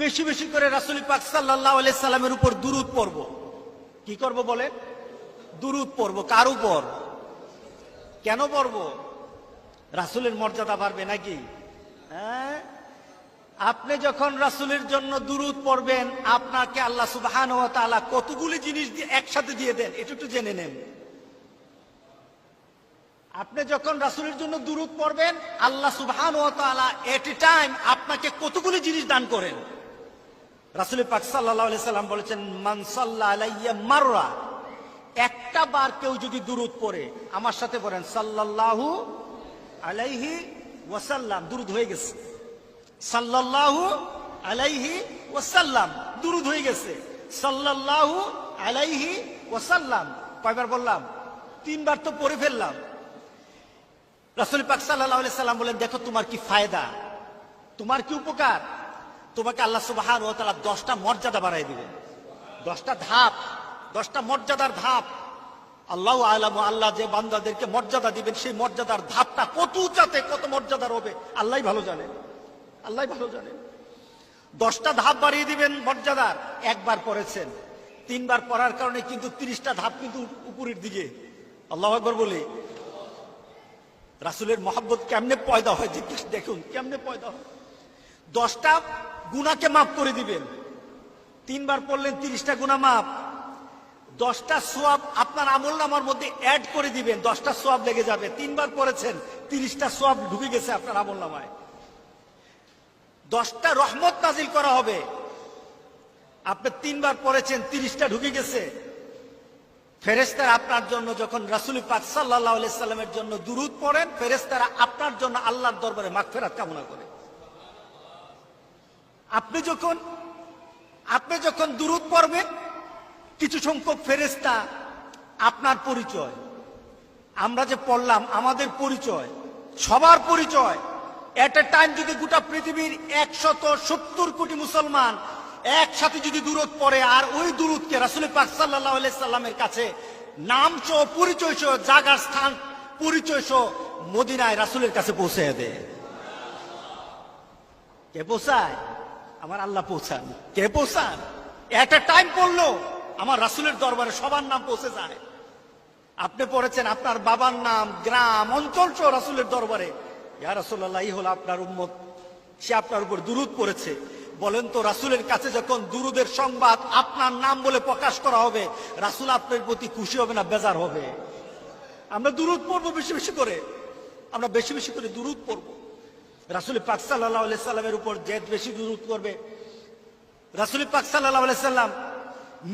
বেশি বেশি করে রাসুল পাক সাল্লাহ সাল্লামের উপর দুরুদ পড়ব। কি করব বলে দুরুদ পড়ব। কার উপর? কেন পড়ব? রাসুলের মর্যাদা বাড়বে নাকি? হ্যাঁ? আপনি যখন রাসুলের জন্য দুরুদ পড়বেন, আপনাকে আল্লাহ সুবাহান ও তাআলা কতগুলি জিনিস দিয়ে একসাথে দিয়ে দেন, এটা একটু জেনে নেন। আপনি যখন রাসুলের জন্য দুরুদ পড়বেন, আল্লাহ সুবহান ও তাআলা এট এ টাইম আপনাকে কতগুলি জিনিস দান করেন? রাসুল পাক আলাইহি সাল্লাম বলেছেন, মান সাল্লা আলাইয়া মাররা। একটা বার কেউ যদি দুরুদ পড়ে, আমার সাথে বলেন, সাল্লাল্লাহু আলাইহি ওয়াসাল্লাম। দুরুদ হয়ে গেছে। সাল্লাল্লাহু আলাইহি ওয়াসাল্লাম। দুরুদ হয়ে গেছে। সাল্লাল্লাহু আলাইহি ওয়াসাল্লাম। কয়বার বললাম? তিনবার তো পড়ে ফেললাম। রাসুল পাক সাল্লাহ সাল্লাম বলেন, দেখো তোমার কি ফায়দা? তোমার কি উপকার? তোমাকে আল্লাহ সুবাহান ও তালা দশটা মর্যাদা বাড়াই দিবে। দশটা ধাপ, দশটা মর্যাদার ধাপ। আল্লাহ আলাম আল্লাহ যে বান্দাদেরকে মর্যাদা দিবেন, সেই মর্যাদার ধাপটা কত উঁচাতে কত মর্যাদার হবে আল্লাহ ভালো জানেন আল্লাহ ভালো জানেন দশটা ধাপ বাড়িয়ে দিবেন মর্যাদার একবার পড়েছেন। তিনবার পড়ার কারণে কিন্তু তিরিশটা ধাপ কিন্তু উপরের দিকে। আল্লাহ একবার বলি, রাসুলের মহাব্বত কেমনে পয়দা হয় জিজ্ঞেস দেখুন, কেমনে পয়দা হয়। দশটা গুণাকে মাফ করে দিবেন। তিনবার পড়লেন তিরিশটা গুণা মাফ। দশটা সোয়াব আপনার আমল নামার মধ্যে অ্যাড করে দিবেন, দশটা সোয়াব লেগে যাবে। তিনবার পড়েছেন, তিরিশটা সোয়াব ঢুকে গেছে আপনার আমল নামায়। দশটা রহমত নাজিল করা হবে। আপনি তিনবার পড়েছেন, তিরিশটা ঢুকে গেছে। ফেরেস্তারা আপনার জন্য যখন রাসুল পাক সাল্লাহ সাল্লামের জন্য দুরুদ পড়েন ফেরেস্তারা আপনার জন্য আল্লাহর দরবারে মাগফেরাত কামনা করে। আপনি যখন আপনি যখন দূরত পড়বেন, কিছু সংখ্যক ফেরেস্তা আপনার পরিচয়। আমরা যে পড়লাম, আমাদের পরিচয়, সবার পরিচয়। এট এ টাইম যদি গোটা পৃথিবীর একশত সত্তর কোটি মুসলমান একসাথে যদি দূরত পড়ে, আর ওই দূরতকে রাসুল পাক সাল্লাহ সাল্লামের কাছে নাম সহ পরিচয় সহ জাগার স্থান পরিচয় সহ মদিনায় রাসুলের কাছে পৌঁছে দেয়। কে পৌঁছায়? আমার আল্লাহ পৌঁছান। কে পৌঁছান? এট এ টাইম পড়ল, আমার রাসুলের দরবারে সবার নাম পৌঁছে যায়। আপনি পড়েছেন আপনার বাবার নাম, গ্রাম, অঞ্চল সহ রাসুলের দরবারে। ইয়া রাসুল্লাহ হল আপনার উম্মত। সে আপনার উপর দুরুদ পড়েছে। বলেন তো, রাসুলের কাছে যখন দুরুদের সংবাদ আপনার নাম বলে প্রকাশ করা হবে, রাসুল আপনার প্রতি খুশি হবে না বেজার হবে? আমরা দুরুদ পড়ব বেশি বেশি করে। আমরা বেশি বেশি করে দুরুদ পড়ব। রাসুল পাক সাল্লাহ সাল্লামের উপর জেদ বেশি দুরুদ করবে। রাসুল পাক সাল্লাহ সাল্লাম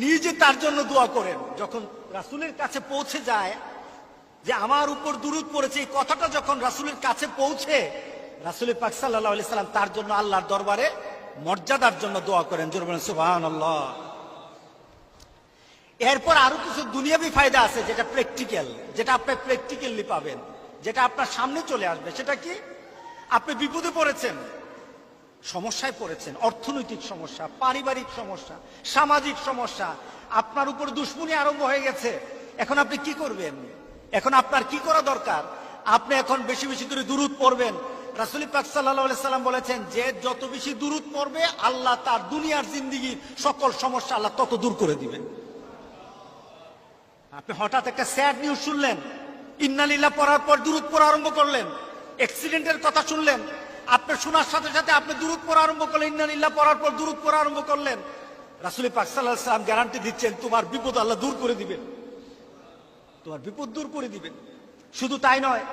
নিজে তার জন্য দোয়া করেন। যখন রাসুলের কাছে পৌঁছে যায় যে আমার উপর দুরুদ পড়েছে, এই কথাটা যখন রাসুলের কাছে পৌঁছে, রাসুল পাক সাল্লাহ সাল্লাম তার জন্য আল্লাহর দরবারে মর্যাদার জন্য দোয়া করেন। জোর সুবাহান আল্লাহ এরপর আরও কিছু দুনিয়াবি ফায়দা আছে যেটা প্র্যাকটিক্যাল যেটা আপনি প্র্যাকটিক্যালি পাবেন, যেটা আপনার সামনে চলে আসবে। সেটা কি? আপনি বিপদে পড়েছেন। সমস্যায় পড়েছেন। অর্থনৈতিক সমস্যা, পারিবারিক সমস্যা, সামাজিক সমস্যা, আপনার উপর দুশ্মনী আরম্ভ হয়ে গেছে। এখন আপনি কি করবেন? এখন আপনার কি করা দরকার? আপনি এখন বেশি বেশি করে দূরত পড়বেন। রাসুল পাক সাল্লাম বলেছেন, যে যত বেশি দূরত পড়বে, আল্লাহ তার দুনিয়ার জিন্দিগির সকল সমস্যা আল্লাহ তত দূর করে দিবেন। আপনি হঠাৎ একটা স্যাড নিউজ শুনলেন। ইন্নালিল্লাহ পড়ার পর দূরত পড়া আরম্ভ করলেন। অ্যাক্সিডেন্টের কথা শুনলেন। আপনি শোনার সাথে সাথে আপনি দূরত পড়া আরম্ভ করলেন ইন্নালিল্লাহ পড়ার পর দূরত পড়া আরম্ভ করলেন। রাসুলি পাক সাল্লাম গ্যারান্টি দিচ্ছেন, তোমার বিপদ আল্লাহ দূর করে দিবেন। তোমার বিপদ দূর করে দিবেন। শুধু তাই নয়,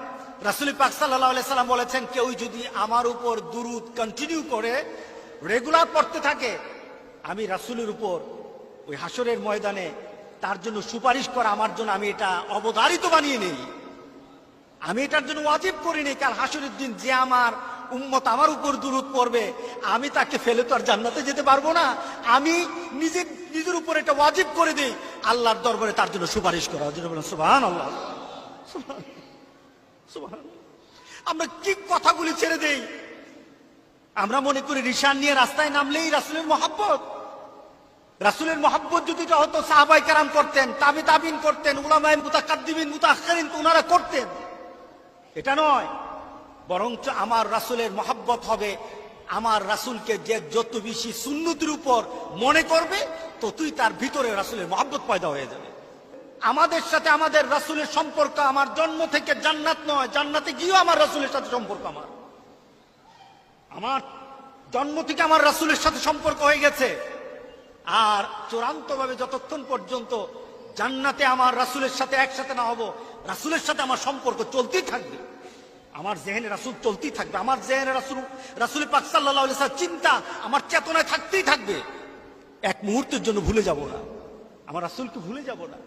রাসুলি পাক সাল্লাহ সাল্লাম বলেছেন, কেউ যদি আমার উপর দুরুদ কন্টিনিউ করে রেগুলার পড়তে থাকে, আমি রাসুলের উপর ওই হাসরের ময়দানে তার জন্য সুপারিশ করা আমার জন্য আমি এটা অবধারিত বানিয়ে নেই। আমি এটার জন্য ওয়াজিব করিনি, কাল হাসরের দিন যে আমার উম্মত আমার উপর দূরত পড়বে, আমি তাকে ফেলে তো আর জান্নাতে যেতে পারব না। আমি নিজে, নিজের উপর এটা ওয়াজিব করে দিই, আল্লাহর দরবারে তার জন্য সুপারিশ করা। যেটা বলেন সুবাহান আল্লাহ। আমরা কি কথাগুলি ছেড়ে দেই? আমরা মনে করি রিসান নিয়ে রাস্তায় নামলেই রাসুলের মহাব্বত। রাসুলের মহাব্বত যদি হতো, সাহাবাই কারাম করতেন তাবি তাবিন করতেন, উলামায় মুতাকাদ্দিবিন মুতাখারিন তো ওনারা করতেন। এটা নয়। বরঞ্চ আমার রাসুলের মহাব্বত হবে, আমার রাসুলকে যে যত বেশি সুন্নতির উপর মনে করবে, ততই তার ভিতরে রাসুলের মহব্বত পয়দা হয়ে যাবে। আমাদের সাথে আমাদের রাসূলের সম্পর্ক আমার জন্ম থেকে জান্নাত নয়, জান্নাতে গিয়েও আমার রাসুলের সাথে সম্পর্ক আমার। আমার জন্ম থেকে আমার রাসুলের সাথে সম্পর্ক হয়ে গেছে। আর চূড়ান্তভাবে যতক্ষণ পর্যন্ত জান্নাতে আমার রাসুলের সাথে একসাথে না হব রাসূলের সাথে আমার সম্পর্ক চলতেই থাকবে। আমার জেহেনে রাসুল চলতেই থাকবে। আমার জেহেনে রাসুল, রাসূল পাক সাল্লাল্লাহু আলাইহি চিন্তা, আমার চেতনায় থাকতেই থাকবে। এক মুহূর্তের জন্য ভুলে যাব না। আমার রাসুলকে ভুলে যাব না।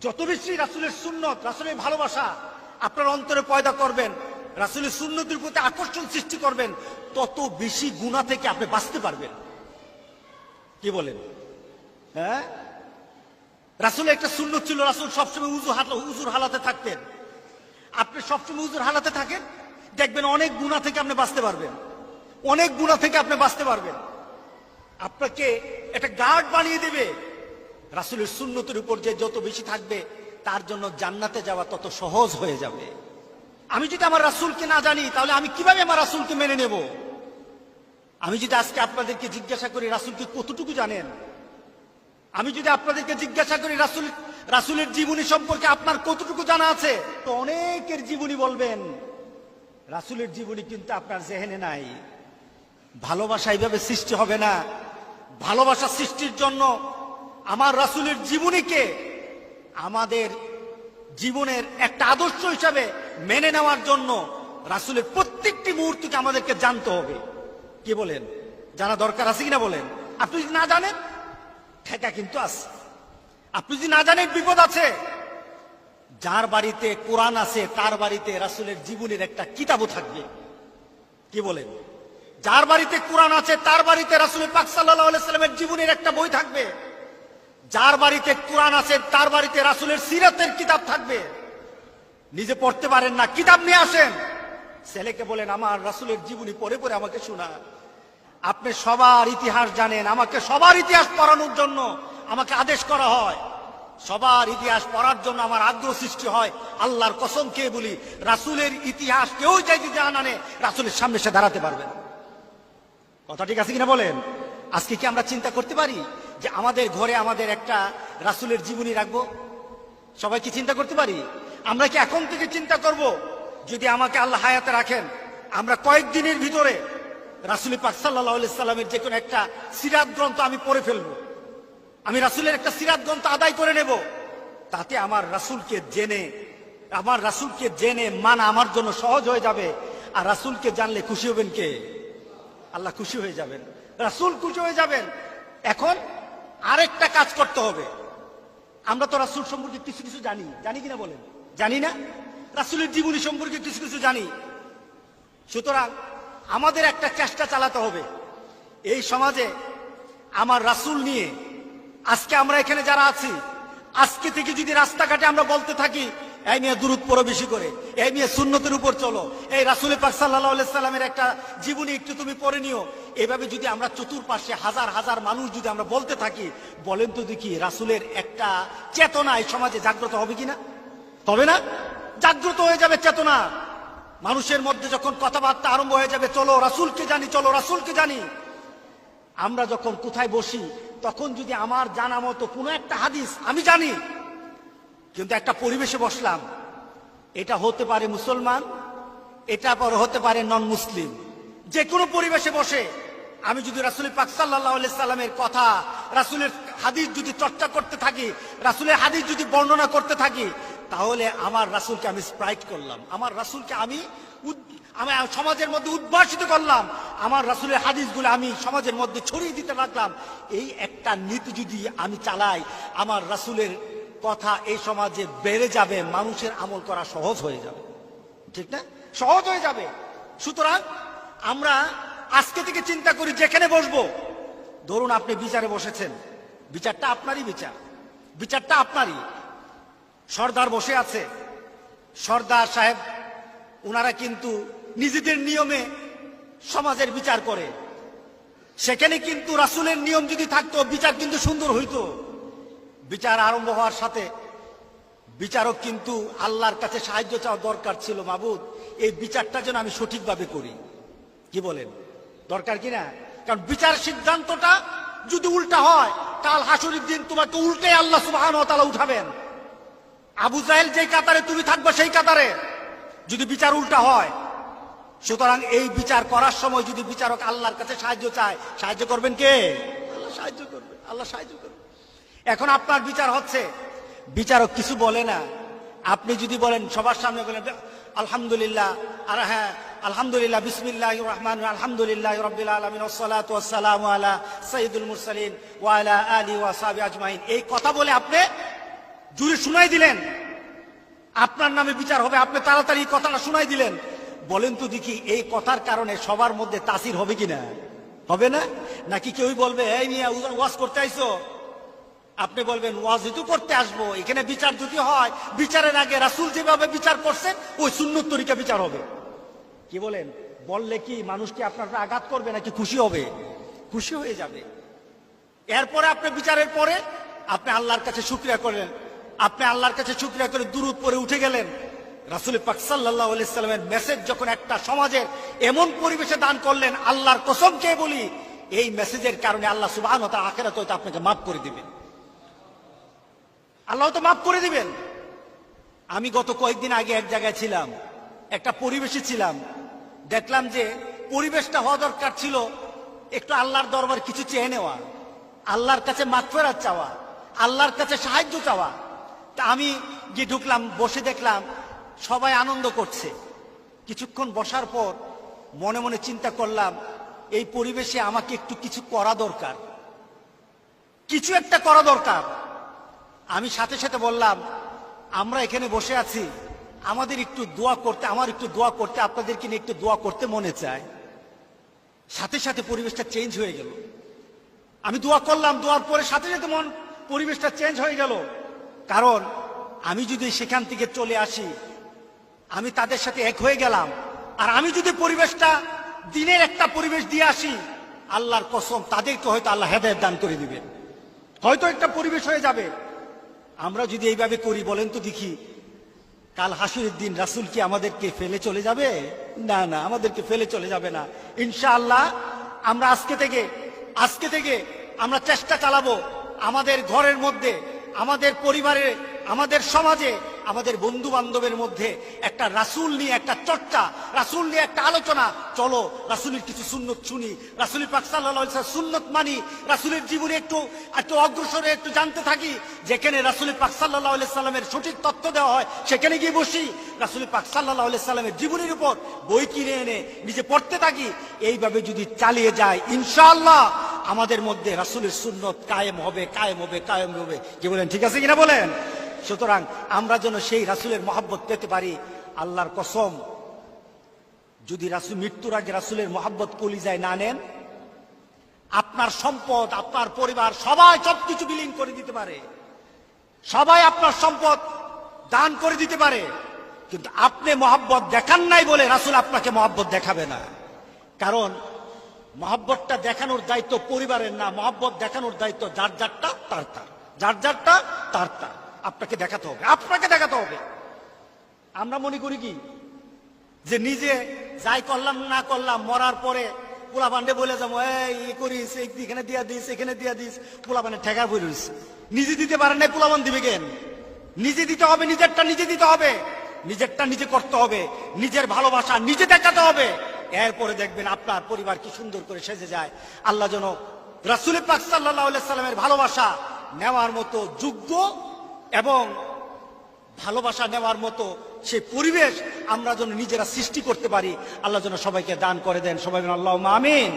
যত বেশি রাসুলের সুন্নত, রাসুলের ভালোবাসা আপনার অন্তরে পয়দা করবেন, রাসূলের সুন্নতির প্রতি আকর্ষণ সৃষ্টি করবেন, তত বেশি গুণা থেকে আপনি বাঁচতে পারবেন। কি বলেন? হ্যাঁ? রাসূলের একটা সুন্নত ছিল, রাসুল সবসময় উজু হাত উজুর হালাতে থাকতেন। আপনি সবসময় উজুর হালাতে থাকেন, দেখবেন অনেক গুণা থেকে আপনি বাঁচতে পারবেন। অনেক গুণা থেকে আপনি বাঁচতে পারবেন। আপনাকে একটা গার্ড বানিয়ে দেবে। রাসূলের সুন্নতির উপর যে যত বেশি থাকবে, তার জন্য জান্নাতে যাওয়া তত সহজ হয়ে যাবে। আমি যদি আমার রাসূলকে না জানি, তাহলে আমি কীভাবে আমার রাসূলকে মেনে নেব? আমি যদি আজকে আপনাদেরকে জিজ্ঞাসা করি রাসুলকে কতটুকু জানেন? আমি যদি আপনাদেরকে জিজ্ঞাসা করি, রাসুল, রাসুলের জীবনী সম্পর্কে আপনার কতটুকু জানা আছে? তো অনেকের জীবনী বলবেন, রাসুলের জীবনী কিন্তু আপনার জেহেনে নাই। ভালোবাসা এইভাবে সৃষ্টি হবে না। ভালোবাসা সৃষ্টির জন্য আমার রাসুলের জীবনীকে আমাদের জীবনের একটা আদর্শ হিসাবে মেনে নেওয়ার জন্য রাসুলের প্রত্যেকটি মুহূর্তকে আমাদেরকে জানতে হবে। কি বলেন? জানা দরকার আছে কিনা বলেন? আপনি যদি না জানেন ঠেকা কিন্তু আছে। আপনি যদি না জানেন বিপদ আছে। যার বাড়িতে কোরআন আছে, তার বাড়িতে রাসূলের জীবনের একটা কিতাবও থাকবে। কি বলেন? যার বাড়িতে কোরআন আছে, তার বাড়িতে রাসূলের পাক সাল্লামের জীবনের একটা বই থাকবে। যার বাড়িতে কোরআন আছে, তার বাড়িতে রাসূলের সিরাতের কিতাব থাকবে। নিজে পড়তে পারেন না, কিতাব নিয়ে আসেন। ছেলেকে বলেন, আমার রাসূলের জীবনী পরে পরে আমাকে শোনা। আপনি সবার ইতিহাস জানেন, আমাকে সবার ইতিহাস পড়ানোর জন্য আমাকে আদেশ করা হয়। সবার ইতিহাস পড়ার জন্য আমার আগ্রহ সৃষ্টি হয়। আল্লাহর কসম কে বলি, রাসুলের ইতিহাস কেউ যাই যদি জানানে রাসুলের সামনে সে দাঁড়াতে পারবে কথা ঠিক আছে কিনা বলেন? আজকে কি আমরা চিন্তা করতে পারি যে আমাদের ঘরে আমাদের একটা রাসুলের জীবনী রাখব? সবাই কি চিন্তা করতে পারি? আমরা কি এখন থেকে চিন্তা করব? যদি আমাকে আল্লাহ হায়াতে রাখেন, আমরা কয়েকদিনের ভিতরে রাসুল পাক সাল্লাহ সাল্লামের যে কোনো একটা সিরাত গ্রন্থ আমি পড়ে ফেলব। আমি রাসুলের একটা সিরাত গ্রন্থ আদায় করে নেব। তাতে আমার রাসুলকে জেনে, আমার রাসুলকে জেনে মানা আমার জন্য সহজ হয়ে যাবে। আর রাসুলকে জানলে খুশি হবেন কে? আল্লাহ খুশি হয়ে যাবেন। রাসুল খুশি হয়ে যাবেন। এখন আরেকটা কাজ করতে হবে। আমরা তো রাসুল সম্পর্কে কিছু কিছু জানি। জানি কিনা বলেন? জানি না? রাসুলের জীবনী সম্পর্কে কিছু কিছু জানি। সুতরাং আমাদের একটা চেষ্টা চালাতে হবে। এই সমাজে আমার রাসুল নিয়ে আজকে আমরা এখানে যারা আছি, আজকে থেকে যদি রাস্তাঘাটে আমরা বলতে থাকি, এই নিয়ে দূরত পড়ো বেশি করে, এই নিয়ে সুন্নতের উপর চলো। এই রাসুল পাক সাল্লাহ সাল্লামের একটা জীবনী একটু তুমি পড়ে নিও। এভাবে যদি আমরা চতুর্পাশে হাজার হাজার মানুষ যদি আমরা বলতে থাকি, বলেন তো দেখি রাসুলের একটা চেতনা এই সমাজে জাগ্রত হবে কিনা? তবে না? জাগ্রত হয়ে যাবে চেতনা। মানুষের মধ্যে যখন কথাবার্তা আরম্ভ হয়ে যাবে, চলো রাসুলকে জানি, চলো রাসুলকে জানি। আমরা যখন কোথায় বসি, তখন যদি আমার জানা মতো কোনো একটা হাদিস আমি জানি, কিন্তু একটা পরিবেশে বসলাম, এটা হতে পারে মুসলমান, এটা পর হতে পারে নন মুসলিম যে কোনো পরিবেশে বসে, আমি যদি রাসুল পাক সাল্লাহ সাল্লামের কথা, রাসুলের হাদিস যদি চর্চা করতে থাকি, রাসুলের হাদিস যদি বর্ণনা করতে থাকি তাহলে আমার রাসুলকে আমি স্প্রাইট করলাম। আমার রাসুলকে আমি আমি সমাজের মধ্যে উদ্ভাসিত করলাম। আমার রাসুলের হাদিসগুলো আমি সমাজের মধ্যে ছড়িয়ে দিতে লাগলাম। এই একটা নীতি যদি আমি চালাই, আমার রাসুলের কথা এই সমাজে বেড়ে যাবে, মানুষের আমল করা সহজ হয়ে যাবে। ঠিক না? সহজ হয়ে যাবে। সুতরাং আমরা আজকে থেকে চিন্তা করি যেখানে বসবো। ধরুন আপনি বিচারে বসেছেন। বিচারটা আপনারই বিচার। বিচারটা আপনারই। সর্দার বসে আছে। সর্দার সাহেব ওনারা কিন্তু নিজেদের নিয়মে সমাজের বিচার করে। সেখানে কিন্তু রাসুলের নিয়ম যদি থাকতো, বিচার কিন্তু সুন্দর হইতো। বিচার আরম্ভ হওয়ার সাথে বিচারক কিন্তু আল্লাহর কাছে সাহায্য চাওয়া দরকার ছিল। মাবুদ, এই বিচারটা যেন আমি সঠিকভাবে করি। কি বলেন? দরকার কি না? কারণ বিচার সিদ্ধান্তটা যদি উল্টা হয় কাল হাসুরির দিন তোমাকে উল্টে আল্লাহ সুবহান তালা উঠাবেন। আবু জাহেল যেই কাতারে তুমি থাকবে, সেই কাতারে। যদি বিচার উল্টা হয়, সুতরাং এই বিচার করার সময় যদি বিচারক আল্লাহর কাছে সাহায্য চায়, সাহায্য করবেন কে? আল্লাহ সাহায্য করবে, আল্লাহ সাহায্য করবে। এখন আপনার বিচার হচ্ছে। বিচারক কিছু বলে না। আপনি যদি বলেন, সবার সামনে বলেন, আলহামদুলিল্লাহ, আর হ্যাঁ আলহামদুলিল্লাহ বিসমিল্লাহ রহমান আলহামদুলিল্লাহ রবিল আলমিন ওসালাত ওয়াসালাম আলা সঈদুল মুরসালিন ওয়ালা আলী ওয়াসাবি আজমাইন। এই কথা বলে আপনি জুড়ে শুনাই দিলেন। আপনার নামে বিচার হবে, আপনি তাড়াতাড়ি কথাটা শুনাই দিলেন। বলেন তো দেখি, এই কথার কারণে সবার মধ্যে তাসির হবে কিনা? হবে না? নাকি কেউই বলবে, এই নিয়ে ওয়াজ করতে আইসো আপনি বলবেন, ওয়াজ তো করতে আসব, এখানে বিচার যদি হয়, বিচারের আগে রাসুল যেভাবে বিচার করছেন ওই সুন্নত তরিকা বিচার হবে। কি বলেন? বললে কি মানুষকে আপনার আঘাত করবে, নাকি খুশি হবে? খুশি হয়ে যাবে। এরপরে আপনি বিচারের পরে আপনি আল্লাহর কাছে শুক্রিয়া করলেন। আপনি আল্লাহর কাছে শুক্রিয়া করে দূরত পরে উঠে গেলেন। রাসুল পাক সাল্লাহ সাল্লামের মেসেজ যখন একটা সমাজের এমন পরিবেশে দান করলেন, আল্লাহর কসম কে বলি, এই মেসেজের কারণে আল্লাহ সুবাহ আখেরাত হয়তো আপনাকে মাফ করে দিবেন। আল্লাহ তো মাফ করে দিবেন। আমি গত কয়েকদিন আগে এক জায়গায় ছিলাম, একটা পরিবেশে ছিলাম। দেখলাম যে পরিবেশটা হওয়া দরকার ছিল একটু আল্লাহর দরবার কিছু চেয়ে নেওয়া, আল্লাহর কাছে মাগফেরাত চাওয়া, আল্লাহর কাছে সাহায্য চাওয়া। তা আমি গিয়ে ঢুকলাম, বসে দেখলাম সবাই আনন্দ করছে। কিছুক্ষণ বসার পর মনে মনে চিন্তা করলাম, এই পরিবেশে আমাকে একটু কিছু করা দরকার। কিছু একটা করা দরকার। আমি সাথে সাথে বললাম, আমরা এখানে বসে আছি, আমাদের একটু দোয়া করতে, আমার একটু দোয়া করতে, আপনাদেরকে নিয়ে একটু দোয়া করতে মনে চায়। সাথে সাথে পরিবেশটা চেঞ্জ হয়ে গেল। আমি দোয়া করলাম, দোয়ার পরে সাথে সাথে মন পরিবেশটা চেঞ্জ হয়ে গেল। কারণ আমি যদি সেখান থেকে চলে আসি, আমি তাদের সাথে এক হয়ে গেলাম। আর আমি যদি পরিবেশটা, দিনের একটা পরিবেশ দিয়ে আসি, আল্লাহর কসম, তাদেরকে হয়তো আল্লাহ হেদায়ত দান করে দিবেন হয়তো একটা পরিবেশ হয়ে যাবে। আমরা যদি এইভাবে করি, বলেন তো দেখি, কাল হাসুরের দিন রাসুল কি আমাদেরকে ফেলে চলে যাবে? না না, আমাদেরকে ফেলে চলে যাবে না। ইনশাআল্লাহ, আমরা আজকে থেকে আজকে থেকে আমরা চেষ্টা চালাবো আমাদের ঘরের মধ্যে আমাদের পরিবারে, আমাদের সমাজে, আমাদের বন্ধু বান্ধবের মধ্যে একটা রাসুল নিয়ে একটা চর্চা, রাসুল নিয়ে একটা আলোচনা। চলো, রাসুলের কিছু সুন্নত শুনি। রাসুলের পাক সাল্লাল্লাহু আলাইহি ওয়াসাল্লাম সুন্নত মানি। রাসুলের জীবনে একটু একটু অগ্রসরে একটু জানতে থাকি। যেখানে রাসুলের পাক সাল্লাল্লাহু সাল্লামের সঠিক তথ্য দেওয়া হয়, সেখানে গিয়ে বসি। রাসুলের পাক সাল্লাল্লাহু সাল্লামের জীবনের উপর বই কিনে এনে নিজে পড়তে থাকি। এইভাবে যদি চালিয়ে যায়, ইনশাআল্লাহ। আমাদের মধ্যে রাসুলের সুন্নত কায়েম হবে কায়েম হবে কায়েম হবে। কি বলেন, ঠিক আছে কিনা বলেন? সুতরাং আমরা যেন সেই রাসুলের মহাব্বত পেতে পারি, আল্লাহর কসম। যদি রাসুল, মৃত্যুর আগে রাসুলের মহাব্বত কলিজায় না নেন, আপনার সম্পদ, আপনার পরিবার, সবাই সবকিছু বিলীন করে দিতে পারে। সবাই আপনার সম্পদ দান করে দিতে পারে। কিন্তু আপনি মহাব্বত দেখান নাই বলে রাসুল আপনাকে মহাব্বত দেখাবে না। কারণ মহাব্বতটা দেখানোর দায়িত্ব পরিবারের না, মহাব্বত দেখানোর দায়িত্ব যার যারটা, তার তার। যার যারটা, তার তার। আপনাকে দেখাতে হবে, আপনাকে দেখাতে হবে। আমরা মনে করি কি? যে নিজে যাই করলাম, না করলাম, মরার পরে পোলা পান্ডে বলে যাব, এই করিস এখানে দিয়া দিস, এখানে দিয়া দিস। পোলা পান্ডে ঠেকা বলিস নিজে দিতে পারেন না পোলাবান দিবে কেন? নিজে দিতে হবে, নিজেরটা নিজে দিতে হবে। নিজেরটা নিজে করতে হবে। নিজের ভালোবাসা নিজে দেখাতে হবে। এরপরে দেখবেন আপনার পরিবার কি সুন্দর করে সেজে যায়। আল্লাহ যেন রাসুল পাক সাল্লাহ সাল্লামের ভালোবাসা নেওয়ার মতো যোগ্য এবং ভালোবাসা নেওয়ার মতো সেই পরিবেশ আমরা যেন নিজেরা সৃষ্টি করতে পারি। আল্লাহ যেন সবাইকে দান করে দেন। সবাই আল্লাহ আমিন।